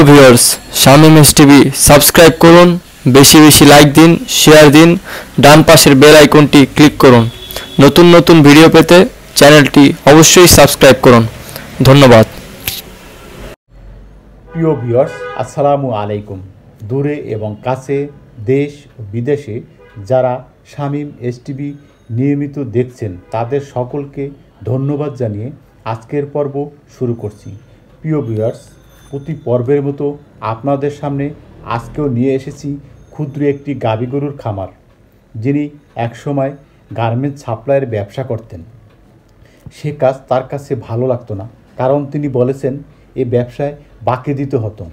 প্রিয় viewers Shamim S TV subscribe করুন, বেশি বেশি লাইক দিন শেয়ার দিন, ডান পাশের বেল আইকনটি ক্লিক করুন। নতুন নতুন ভিডিও পেতে চ্যানেলটি অবশ্যই সাবস্ক্রাইব করুন। ধন্যবাদ। প্রিয় ভিউয়ার্স আসসালামু আলাইকুম। দূরে এবং কাছে, দেশ, বিদেশে যারা শামীম এসটিভি নিয়মিত দেখছেন, তাদের সকলকে ধন্যবাদ জানিয়ে আজকের পর্ব শুরু করছি। প্রিয় ভিউয়ার্স প্রতি পর্বের মতো আপনাদের সামনে আজকেও নিয়ে এসেছি ক্ষুদ্র একটি গাবি গরুর খামার, যিনি একসময় গার্মেন্টস সাপ্লাইয়ের ব্যবসা করতেন। সে কাজ তার কাছে ভালো লাগতো না, কারণ তিনি বলেছেন এ ব্যবসায় বাকি দিতে হতো।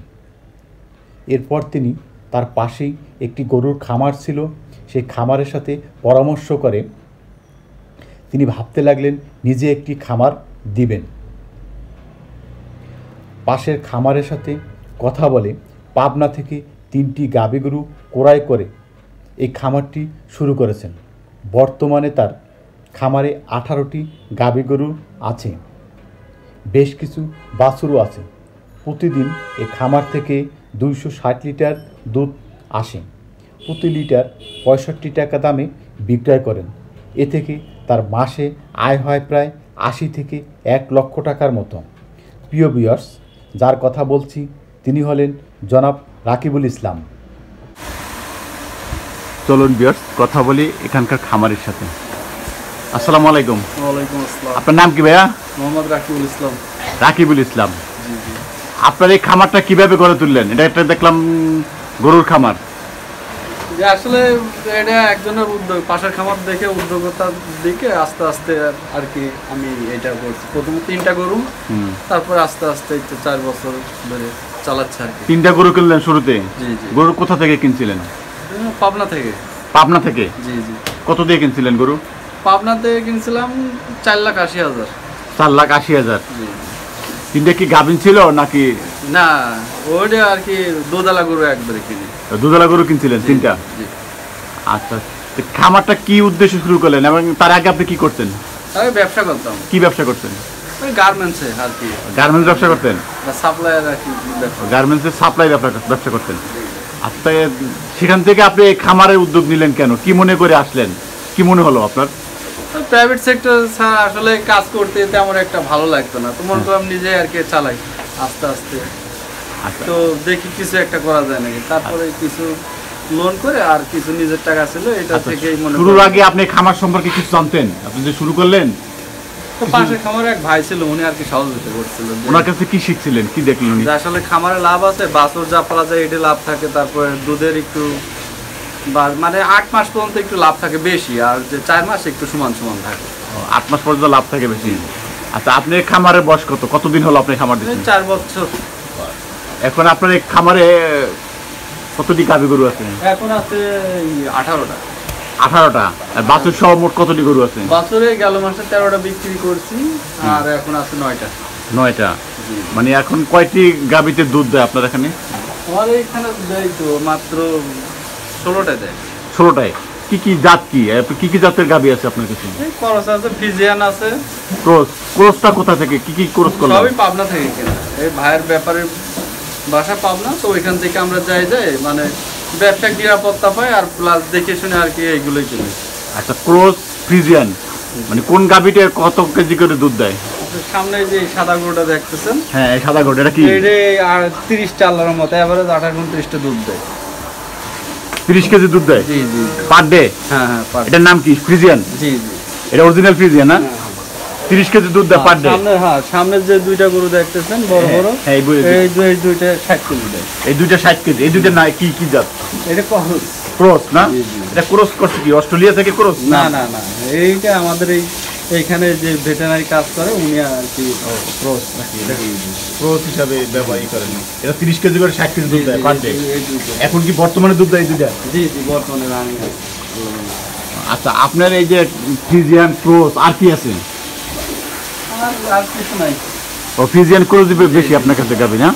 এরপর তিনি তার পাশেই একটি গরুর খামার ছিল, সেই খামারের সাথে পরামর্শ করে তিনি ভাবতে লাগলেন, নিজে একটি খামার দিবেন। পাশের খামারের সাথে কথা বলে পাবনা থেকে তিনটি গরু ক্রয় করে এই খামারটি শুরু করেছেন। বর্তমানে তার খামারে আঠারোটি গরু আছে। বেশ কিছু বাছুরও আছে। প্রতিদিন এই খামার থেকে দুইশো ষাট লিটার দুধ আসে। প্রতি লিটার পঁয়ষট্টি টাকা দামে বিক্রয় করেন। এ থেকে তার মাসে আয় হয় প্রায় আশি থেকে এক লক্ষ টাকার মতো। প্রিয় বিয়ার্স যার কথা বলছি তিনি হলেন জনাব রাকিবুল ইসলাম। চলুন বিয়ার্স কথা বলি এখানকার খামারের সাথে। আসসালাম আলাইকুম। ওয়ালাইকুম আসসালাম। আপনার নাম কি ভাইয়া? মোহাম্মদ রাকিবুল ইসলাম। রাকিবুল ইসলাম। আপনার এই খামারটা কীভাবে গড়ে তুললেন? এটা একটা দেখলাম গরুর খামার। যে আসলে এটা একজনের উদ্যোগ পাশের খামার দেখে উদ্যোগতার দিকে আস্তে আস্তে আর কি আমি এটা করছি। প্রথমে তিনটা গরু। তারপর আস্তে আস্তে তো চার বছর ধরে চালাচ্ছে আর কি। তিনটা গরু কিনলেন শুরুতে? জি জি। গরু কোথা থেকে কিনছিলেন? পাবনা থেকে। পাবনা থেকে? জি জি। কত দিয়ে কিনছিলেন গরু? পাবনা থেকে কিনছিলাম চার লাখ আশি হাজার। চার লাখ আশি হাজার। তিনটা কি গাভিন ছিল নাকি না ওইটা আর কি দোদালা গরু একবারে কিনি। দুধলা গরু কিনছিলেন তিনটা? আচ্ছা খামারটা কি উদ্দেশ্যে শুরু করলেন এবং তার আগে আপনি কি করতেন? আমি ব্যবসা করতাম। কি ব্যবসা করতেন? ওই গার্মেন্টসে আর কি। গার্মেন্টস ব্যবসা করতেন? সাপ্লাইয়ার আর কি গার্মেন্টসের সাপ্লাই ব্যবসা ব্যবসা করতেন। আচ্ছা সেখান থেকে আপনি খামারের উদ্যোগ নিলেন কেন? কি মনে করে আসলেন? কি মনে হলো আপনার? প্রাইভেট সেক্টর আসলে কাজ করতে তেমন একটা ভালো লাগতো না। তো মনে করলাম নিজে আর কি চালাই। আস্তে আস্তে। আচ্ছা। তো দেখি কিছু একটা করা যায় নাকি। তারপরে কিছু লোন করে আর কিছু নিজের টাকা ছিল এটা আচ্ছা, থেকেই মনে শুরুর আগে আপনি খামার সম্পর্কে কিছু জানতেন? আপনি যে শুরু করলেন তো পাশে খামারে এক ভাই ছিল উনি আর কি সহযোগিতা করছিল। ওনার কাছে কি শিখছিলেন? কি দেখলেন উনি? আসলে খামারে লাভ আছে বাছুর যা পালা যায় এটা লাভ থাকে তারপরে দুধের একটু মানে আট মাস পর্যন্ত একটু লাভ থাকে বেশি আর যে চার মাস একটু সমান সমান থাকে। আট মাস পর্যন্ত লাভ থাকে বেশি। আচ্ছা আপনি খামারের বয়স কত? কতদিন হলো আপনি খামার দিচ্ছেন? চার বছর। এখন আপনার এই খামারে কতটি গাভী গরু আছে? এখন আছে আঠারোটা। আঠারোটা। বাছুর সহ মোট কতটি গরু আছে? বছরে গেল মাসে তেরোটা বিক্রি করছি আর এখন আছে নয়টা। নয়টা। মানে এখন কয়টি গাভীতে দুধ দেয় আপনার এখানে? আমার এইখানে দেয় তো মাত্র ষোলোটা দেয়। ষোলোটায়? কি কি জাত কি? কি কি জাতের গাভী আছে আপনার কাছে? এই আছে ফিজিয়ান আছে। ক্রস ক্রসটা কোথা থেকে? কি কি ক্রস করলেন সবই পাবনা থেকে কেনা। এই ভাইয়ের ব্যাপারে বাসা পাবনা তো ওইখান থেকে আমরা যাই যাই মানে ব্যবসায়িক নিরাপত্তা পাই আর প্লাস দেখে শুনে আর কি এইগুলোই কিনি। আচ্ছা ক্রস ফ্রিজিয়ান মানে কোন গাভীটা কত কেজি করে দুধ দেয়? সামনে যে সাদা গরুটা দেখতেছেন? হ্যাঁ সাদা গরু এটা কি? এইটা আর তিরিশটা আল্লাহর মতো এভারেজ আঠারো উনত্রিশটা দুধ দেয়। তিরিশ কেজি দুধ দেয়? জি জি পার ডে? হ্যাঁ হ্যাঁ এটার নাম কি? ফ্রিজিয়ান? জি জি। এটা অরিজিনাল ফ্রিজিয়ান না তিরিশ কেজি দুধ দেয় পার ডে? সামনে হ্যাঁ সামনে যে দুইটা গরু দেখতেছেন বড় বড় হ্যাঁ, এই বই- এই দুই এই দুইটা ষাট কেজি দেয়। এই দুইটা ষাট কেজি এই দুইটা না কি কি জাত? এটা কহস ক্রস না? জি, জি। এটা ক্রস করছে কি? অস্ট্রেলিয়া থেকে ক্রস না না না এইটা আমাদের এই এইখানে যে ভেটেনারি কাজ করে উনি আর কি ক্রস নাকি? ক্রস হিসাবে ব্যবহার করেন। এটা তিরিশ কেজি করে ষাট কেজি দুধ দেয় পার ডে এখন কি বর্তমানে দুধ দেয় দুইটা জি জি বর্তমানে রানি আচ্ছা আপনার এই যে ফ্রিজিয়ান ক্রস আর কি আছে? আর কিছু নাই। ও ফ্রিজিয়ান ক্রস দিবে বেশি আপনার কাছে গাবি না?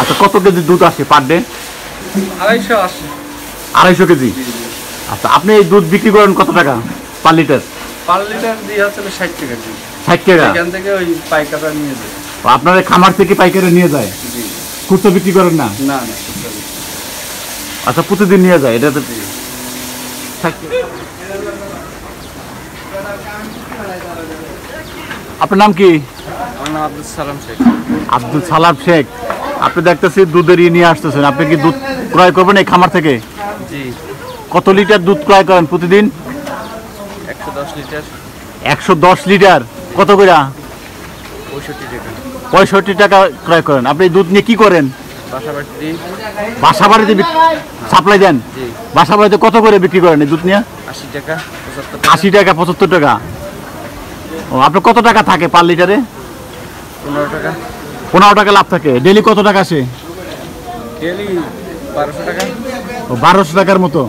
আচ্ছা কত কেজি দুধ আসে পার ডে আড়াইশো আশি। আড়াইশো কেজি? আচ্ছা আপনি এই দুধ বিক্রি করেন কত টাকা? পার লিটার পার লিটার দিয়ে হচ্ছে ষাট টাকা কেজি ষাট টাকা? এখান থেকে ওই পাইকাররা নিয়ে যায়। আপনার খামার থেকে পাইকারি নিয়ে যায়? খুচরো বিক্রি করেন না? না না আচ্ছা প্রতিদিন নিয়ে যায়? এটা তো আপনার নাম কি? আব্দুল সালাম শেখ। আব্দুল সালাম শেখ। আপনি দেখতেছি দুধের ইয়ে নিয়ে আসতেছেন। আপনি কি দুধ ক্রয় করবেন এই খামার থেকে? জি। কত লিটার দুধ ক্রয় করেন প্রতিদিন? একশো দশ লিটার। কত করে? পঁয়ষট্টি টাকা। ক্রয় করেন। আপনি দুধ নিয়ে কি করেন? বাসাবাড়ি দিই বাসা বাড়িতে সাপ্লাই দেন? জি। বাসা বাড়িতে কত করে বিক্রি করেন দুধ নিয়ে? আশি টাকা আশি টাকা পঁচাত্তর টাকা। ও আপনার কত টাকা থাকে পার লিটারে? পনেরো টাকা। পনেরো টাকা লাভ থাকে। ডেলি কত টাকা আসে? ডেলি বারোশো টাকা। ও বারোশো টাকার মতো।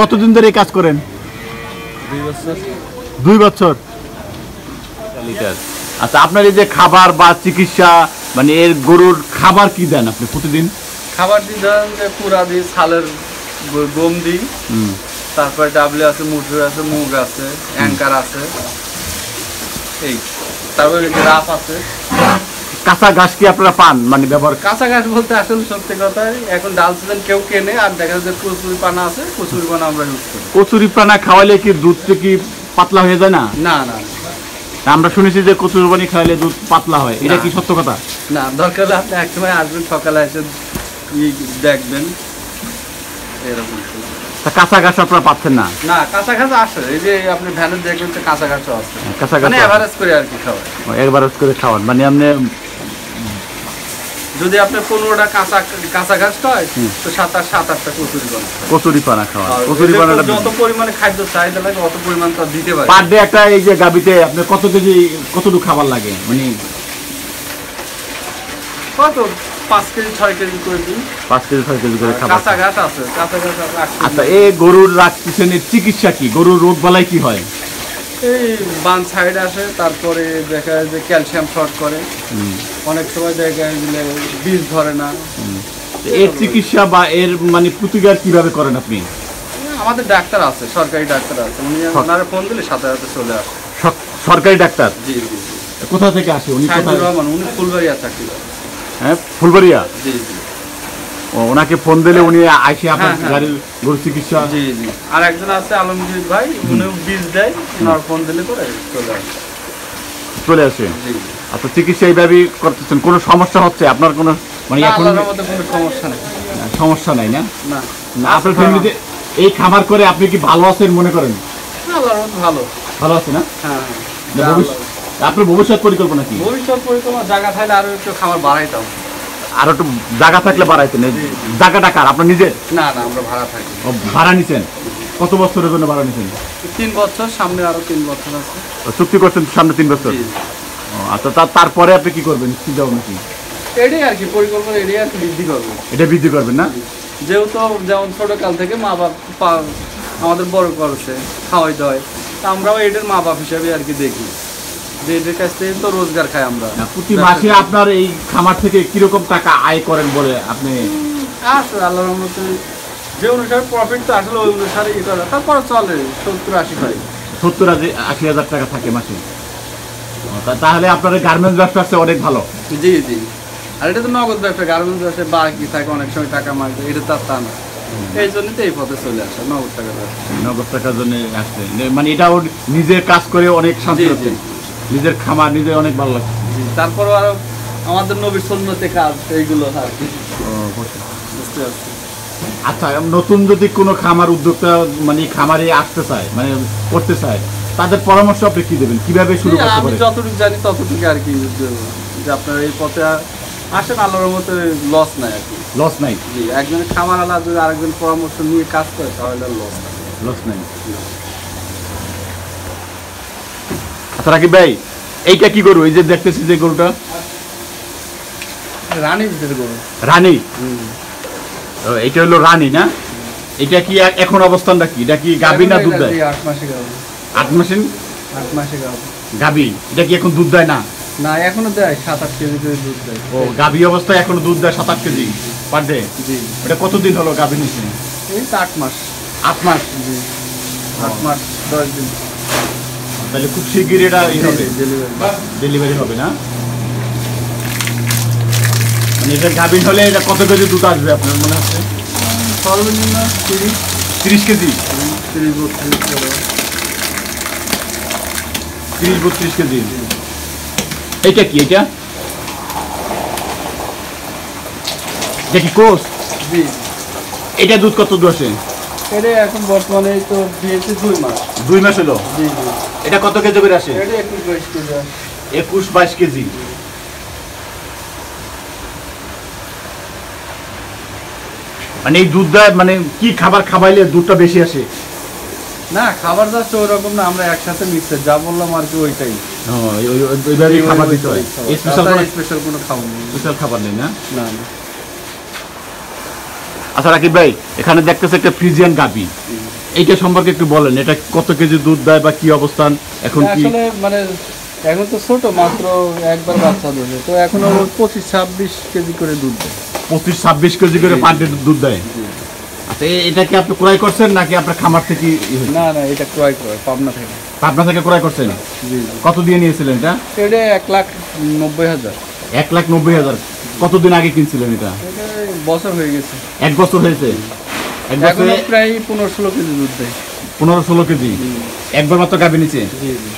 কতদিন ধরে এই কাজ করেন? দুই বছর? লিটার। আচ্ছা আপনার এই যে খাবার বা চিকিৎসা মানে এর গরুর খাবার কি দেন আপনি প্রতিদিন? খাবার দিই ধরেন যে পুরা দিই ছালের গম দিই। তারপরে ডাবলি আছে মুটুর আছে মুগ আছে অ্যাঙ্কার আছে। এই তারপরে যে রাফ আছে। কাঁচা ঘাস কি আপনারা পান? মানে ব্যবহার কাঁচা ঘাস বলতে আসলে সত্যি কথা এখন ডাল সিজন কেউ কেনে আর দেখা যাচ্ছে কচুরি পানা আছে কচুরি পানা আমরা ইউজ করি। কচুরি প্রাণা খাওয়ালে কি দুধটা কি পাতলা হয়ে যায় না? না না আমরা শুনেছি যে কচুরি পানি খাওয়ালে দুধ পাতলা হয়। এটা কি সত্য কথা? না দরকার আপনি এক সময় আসবেন সকালে এসে দেখবেন। এরকম। কাঁচা ঘাস আপনারা পাচ্ছেন না? না কাঁচা ঘাস আসে। এই যে আপনি ভ্যানে দেখবেন কাঁচা ঘাসও আছে কাঁচা ঘাস মানে অ্যাভারেজ করে আর কি খাওয়া একবার করে খাওয়ান। মানে আপনি যদি আপনি পনেরোটা কাঁচা কাঁচা ঘাস খায় তো সাত আট সাত আটটা কচুরি বানা কচুরি পানা খাওয়ান আর কচুরি পানাটা যত পরিমাণে খাদ্য চাহিদা লাগে অত পরিমাণ তো দিতে পারে পার ডে একটা এই যে গাবিতে আপনার কত কেজি কতটুকু খাবার লাগে? মানে কত? পাঁচ কেজি ছয় কেজি করে দিন। পাঁচ কেজি ছয় কেজি করে খাবার কাঁচা ঘাস আছে কাঁচা ঘাস আছে আট কেজি। আচ্ছা এই গরুর রাখতেছেন এর চিকিৎসা কি? গরুর রোগ বালাই কি হয়? এই বান সাইড আসে তারপরে দেখা যায় যে ক্যালসিয়াম শর্ট করে। অনেক সময় দেখা যায় যে বীজ ধরে না। এর চিকিৎসা বা এর মানে প্রতিকার কীভাবে করেন আপনি? আমাদের ডাক্তার আছে সরকারি ডাক্তার আছে। উনি ওনারা ফোন দিলে সাথে সাথে চলে আসে। সরকারি ডাক্তার? জি জি কোথা থেকে আসে? উনি কোথায়? রহমান উনি ফুলবাড়িয়া চাকরি করে। হ্যাঁ ফুলবাড়িয়া? জি জি। ওনাকে ফোন দিলে উনি আসে আপনার হ্যাঁ, হ্যাঁ। গাড়ির গরু চিকিৎসা। জি জি। আর একজন আছে আলমগীর ভাই উনিও বীজ দেয় ওনার ফোন দিলে করে চলে আসে। চলে আসে? আচ্ছা চিকিৎসা এইভাবেই করতেছেন কোনো সমস্যা হচ্ছে? আপনার কোনো মানে এখন কোনো সমস্যা নেই। সমস্যা নাই না? না। আপনার ফ্যামিলিতে এই খাবার করে আপনি কি ভালো আছেন মনে করেন? ভালো। ভালো আছে না? হ্যাঁ আপনার ভবিষ্যৎ পরিকল্পনা কি? ভবিষ্যৎ পরিকল্পনা জায়গা থাকলে আরও একটু খাবার বাড়াইতাম আর একটু জায়গা থাকলে বাড়াইতেন। এই জায়গাটা কার? আপনার নিজের? না না আমরা ভাড়া থাকি। ভাড়া নিছেন? কত বছরের জন্য ভাড়া নিছেন? তিন বছর সামনে আরও তিন বছর আছে। চুক্তি করছেন সামনে তিন বছর? আচ্ছা তারপরে আপনি কি করবেন? চিন্তা ভাবনা কি? এটাই আর কি পরিকল্পনা এটাই আর কি বৃদ্ধি করব এটা বৃদ্ধি করবেন না? যেহেতু যেমন ছোট কাল থেকে মা বাপ আমাদের বড় করেছে খাওয়াই তা আমরাও এটার মা বাপ হিসাবে আর কি দেখি। যে এদের কাছ থেকে তো রোজগার খাই আমরা। প্রতি মাসে আপনার এই খামার থেকে কীরকম টাকা আয় করেন বলে আপনি? আছে আল্লাহর রহমতে। যে অনুসারে প্রফিট তো আসলে ওই অনুসারে ই করা। তারপরে চলে সত্তর আশি পাই সত্তর আশি হাজার টাকা থাকে মাসে। তাহলে আপনার গার্মেন্টস ব্যবসা আছে অনেক ভালো। জি জি। আর এটা তো নগদ ব্যবসা গার্মেন্টস ব্যবসা বাকি থাকে অনেক সময় টাকা মারবে এটা তার তা না। এই জন্য তো এই পথে চলে আসে নগদ টাকা নগদ টাকার জন্য আসছে মানে এটা ওর নিজের কাজ করে অনেক শান্তি। নিজের খামার নিজে অনেক ভালো লাগছে। তারপরেও আরও আমাদের নবীর সন্ন্যতে কাজ এইগুলো আর কি। বুঝতে- পারছি। আচ্ছা নতুন যদি কোনো খামার উদ্যোক্তা মানে খামারে আসতে চায় মানে করতে চায় তাদের পরামর্শ আপনি কি দেবেন? কীভাবে শুরু করতে আমি পারে? যতটুকু জানি ততটুকু আর কি যে আপনার এই পথে আসেন আল্লাহর মতো লস নাই আর কি। লস নাই? জি একজনের খামার আলা যদি আরেকজন পরামর্শ নিয়ে কাজ করে তাহলে লস লস নাই। আচ্ছা রাকিব ভাই এইটা কি গরু? এই যে দেখতেছি যে গরুটা। রানী গরু। রানী? ও, এইটা হলো রানী না? এটা কি এখন অবস্থানটা কি এটা কি গাবি না দুধ দেয়? আট মাসে গাবি। আট মাসে গাবি। গাবি? এটা কি এখন দুধ দেয় না? না এখনও দেয় সাত আট কেজি করে দুধ দেয়। ও গাবি অবস্থায় এখনও দুধ দেয় সাত আট কেজি পার ডে? জি। এটা কতদিন হলো গাবি নিচ্ছে এই তো আট মাস। আট মাস? জি। আট মাস দশ দিন। তাহলে খুব শিগগির এটা ই হবে। ডেলিভারি ডেলিভারি হবে না? মানে এটা গাভিন হলে এটা কত কেজি দুধ আসবে আপনার মনে হচ্ছে? সর্বনিম্ন তিরিশ। তিরিশ কেজি? তিরিশ বত্রিশ। তিরিশ বত্রিশ কেজি। এটা কি এটা এটা কি কোষ? এটা দুধ কত দূর আসে? এটা এখন বর্তমানে তো দিয়েছে দুই মাস। দুই মাস হলো? জি জি। এটা কত কেজি করে আসে? এটা একুশ বাইশ কেজি একুশ বাইশ কেজি। মানে এই দুধটা মানে কি খাবার খাবাইলে দুধটা বেশি আসে? না খাবার যাচ্ছে ওই রকম না আমরা একসাথে মিক্সার যা বললাম আর কি ওইটাই। ওইভাবেই খাবার দিতে হয়। স্পেশাল স্পেশাল কোনো খাবার নেই। স্পেশাল খাবার নেই না না। আচ্ছা রাকিব ভাই এখানে দেখতেছে একটা ফ্রিজিয়ান গাবি। এইটা সম্পর্কে একটু বলেন এটা কত কেজি দুধ দেয় বা কি অবস্থান এখন কি? আসলে মানে এখন তো ছোট মাত্র একবার বাচ্চা দেবে তো এখন পঁচিশ ছাব্বিশ কেজি করে দুধ দেয়। পঁচিশ ছাব্বিশ কেজি করে পার ডে দুধ দেয়? আচ্ছা এটা কি আপনি ক্রয় করছেন নাকি আপনার খামার থেকে না না এটা ক্রয় করে পাবনা থেকে। পাবনা থেকে ক্রয় করছেন? কত দিয়ে নিয়েছিলেন এটা? এটা এক লাখ নব্বই হাজার। এক লাখ নব্বই হাজার। কতদিন আগে কিনছিলেন এটা? বছর হয়ে গেছে। এক বছর হয়েছে? এক বছরে প্রায় পনেরো ষোলো কেজি দুধ দেয়। পনেরো ষোলো কেজি? একবার মাত্র গাবি নিচে? জি জি।